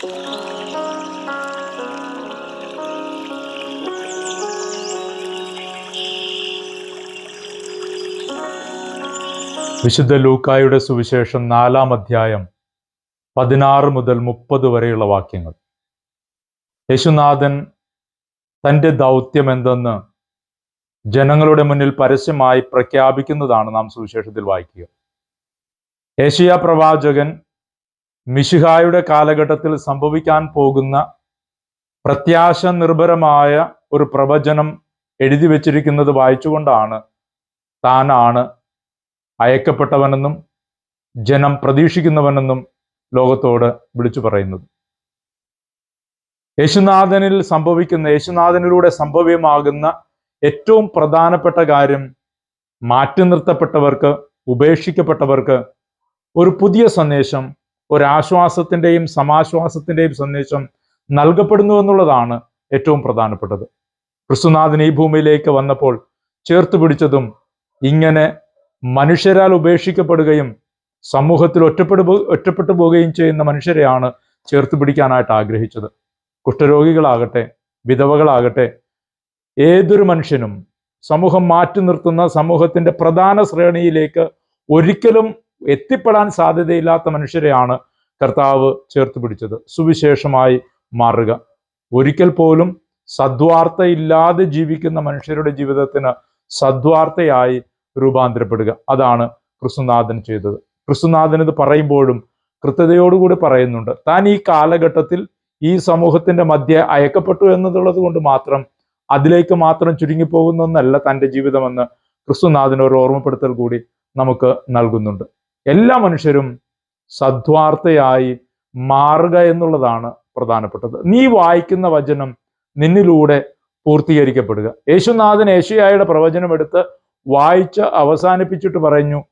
വിശുദ്ധ ലൂക്കായുടെ സുവിശേഷം നാലാം അധ്യായം പതിനാറ് മുതൽ മുപ്പത് വരെയുള്ള വാക്യങ്ങൾ. യേശുനാഥൻ തന്റെ ദൗത്യം എന്തെന്ന് ജനങ്ങളുടെ മുന്നിൽ പരസ്യമായി പ്രഖ്യാപിക്കുന്നതാണ് നാം സുവിശേഷത്തിൽ വായിക്കുക. ഏഷ്യ പ്രവാചകൻ മിശിഹായുടെ കാലഘട്ടത്തിൽ സംഭവിക്കാൻ പോകുന്ന പ്രത്യാശ നിർഭരമായ ഒരു പ്രവചനം എഴുതി വച്ചിരിക്കുന്നത് വായിച്ചുകൊണ്ടാണ് താനാണ് അയക്കപ്പെട്ടവനെന്നും ജനം പ്രതീക്ഷിക്കുന്നവനെന്നും ലോകത്തോട് വിളിച്ചു പറയുന്നത്. യേശുനാഥനിൽ സംഭവിക്കുന്ന യേശുനാഥനിലൂടെ സംഭവ്യമാകുന്ന ഏറ്റവും പ്രധാനപ്പെട്ട കാര്യം മാറ്റി നിർത്തപ്പെട്ടവർക്ക് ഉപേക്ഷിക്കപ്പെട്ടവർക്ക് ഒരു പുതിയ സന്ദേശം ഒരാശ്വാസത്തിന്റെയും സമാശ്വാസത്തിന്റെയും സന്ദേശം നൽകപ്പെടുന്നു എന്നുള്ളതാണ് ഏറ്റവും പ്രധാനപ്പെട്ടത്. ക്രിസ്തുനാഥൻ ഈ ഭൂമിയിലേക്ക് വന്നപ്പോൾ ചേർത്ത് പിടിച്ചതും ഇങ്ങനെ മനുഷ്യരാൽ ഉപേക്ഷിക്കപ്പെടുകയും സമൂഹത്തിൽ ഒറ്റപ്പെടു ഒറ്റപ്പെട്ടു പോവുകയും ചെയ്യുന്ന മനുഷ്യരെയാണ് ചേർത്ത് പിടിക്കാനായിട്ട് ആഗ്രഹിച്ചത്. കുഷ്ഠരോഗികളാകട്ടെ വിധവകളാകട്ടെ ഏതൊരു മനുഷ്യനും സമൂഹം മാറ്റി നിർത്തുന്ന സമൂഹത്തിന്റെ പ്രധാന ശ്രേണിയിലേക്ക് ഒരിക്കലും എത്തിപ്പെടാൻ സാധ്യതയില്ലാത്ത മനുഷ്യരെയാണ് കർത്താവ് ചേർത്ത് പിടിച്ചത്. സുവിശേഷമായി മാറുക. ഒരിക്കൽ പോലും സദ്വാർത്തയില്ലാതെ ജീവിക്കുന്ന മനുഷ്യരുടെ ജീവിതത്തിന് സദ്വാർത്തയായി രൂപാന്തരപ്പെടുക. അതാണ് ക്രിസ്തുനാഥൻ ചെയ്തത്. ക്രിസ്തുനാഥൻ ഇത് പറയുമ്പോഴും കൃത്യതയോടുകൂടി പറയുന്നുണ്ട്. താൻ ഈ കാലഘട്ടത്തിൽ ഈ സമൂഹത്തിന്റെ മധ്യ അയക്കപ്പെട്ടു എന്നതുള്ളത് കൊണ്ട് മാത്രം അതിലേക്ക് മാത്രം ചുരുങ്ങിപ്പോകുന്ന ഒന്നല്ല തന്റെ ജീവിതമെന്ന് ക്രിസ്തുനാഥൻ ഒരു ഓർമ്മപ്പെടുത്തൽ കൂടി നമുക്ക് നൽകുന്നുണ്ട്. എല്ലാ മനുഷ്യരും സദ്വാർത്തയായി മാറുക എന്നുള്ളതാണ് പ്രധാനപ്പെട്ടത്. നീ വായിക്കുന്ന വചനം നിന്നിലൂടെ പൂർത്തീകരിക്കപ്പെടുക. യേശുനാഥൻ ഏഷ്യായുടെ പ്രവചനം എടുത്ത് വായിച്ച് അവസാനിപ്പിച്ചിട്ട് പറഞ്ഞു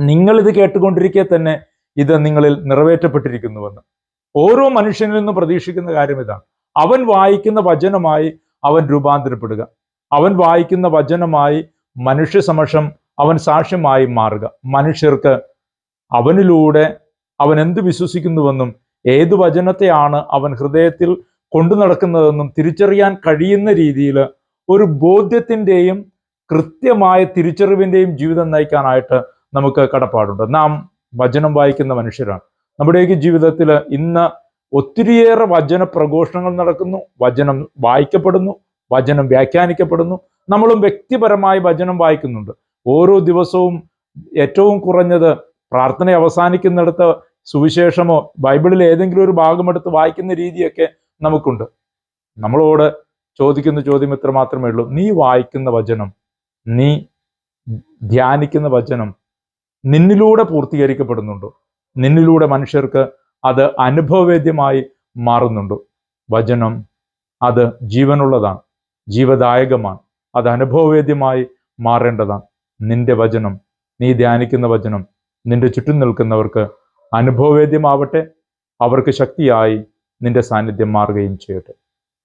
നിങ്ങൾ ഇത് കേട്ടുകൊണ്ടിരിക്കെ തന്നെ ഇത് നിങ്ങളിൽ നിറവേറ്റപ്പെട്ടിരിക്കുന്നുവെന്ന്. ഓരോ മനുഷ്യനിൽ നിന്നും പ്രതീക്ഷിക്കുന്ന കാര്യം ഇതാണ്. അവൻ വായിക്കുന്ന വചനമായി അവൻ രൂപാന്തരപ്പെടുക. അവൻ വായിക്കുന്ന വചനമായി മനുഷ്യ സമക്ഷം അവൻ സാക്ഷ്യമായി മാറുക. മനുഷ്യർക്ക് അവനിലൂടെ അവൻ എന്ത് വിശ്വസിക്കുന്നുവെന്നും ഏത് വചനത്തെയാണ് അവൻ ഹൃദയത്തിൽ കൊണ്ടു നടക്കുന്നതെന്നും തിരിച്ചറിയാൻ കഴിയുന്ന രീതിയിൽ ഒരു ബോധ്യത്തിന്റെയും കൃത്യമായ തിരിച്ചറിവിന്റെയും ജീവിതം നയിക്കാനായിട്ട് നമുക്ക് കടപ്പാടുണ്ട്. നാം വചനം വായിക്കുന്ന മനുഷ്യരാണ്. നമ്മുടെയൊക്കെ ജീവിതത്തിൽ ഇന്ന് ഒത്തിരിയേറെ വചന പ്രഘോഷണങ്ങൾ നടക്കുന്നു. വചനം വായിക്കപ്പെടുന്നു. വചനം വ്യാഖ്യാനിക്കപ്പെടുന്നു. നമ്മളും വ്യക്തിപരമായി വചനം വായിക്കുന്നുണ്ട്. ഓരോ ദിവസവും ഏറ്റവും കുറഞ്ഞത് പ്രാർത്ഥന അവസാനിക്കുന്നിടത്ത് സുവിശേഷമോ ബൈബിളിൽ ഏതെങ്കിലും ഒരു ഭാഗമെടുത്ത് വായിക്കുന്ന രീതിയൊക്കെ നമുക്കുണ്ട്. നമ്മളോട് ചോദിക്കുന്ന ചോദ്യം ഇത്ര മാത്രമേ ഉള്ളൂ. നീ വായിക്കുന്ന വചനം നീ ധ്യാനിക്കുന്ന വചനം നിന്നിലൂടെ പൂർത്തീകരിക്കപ്പെടുന്നുണ്ടോ? നിന്നിലൂടെ മനുഷ്യർക്ക് അത് അനുഭവവേദ്യമായി മാറുന്നുണ്ടോ? വചനം അത് ജീവനുള്ളതാണ് ജീവദായകമാണ് അത് അനുഭവവേദ്യമായി മാറേണ്ടതാണ്. നിന്റെ വചനം നീ ധ്യാനിക്കുന്ന വചനം നിന്റെ ചുറ്റും നിൽക്കുന്നവർക്ക് അനുഭവവേദ്യമാവട്ടെ. അവർക്ക് ശക്തിയായി നിന്റെ സാന്നിധ്യം മാറുകയും ചെയ്യട്ടെ.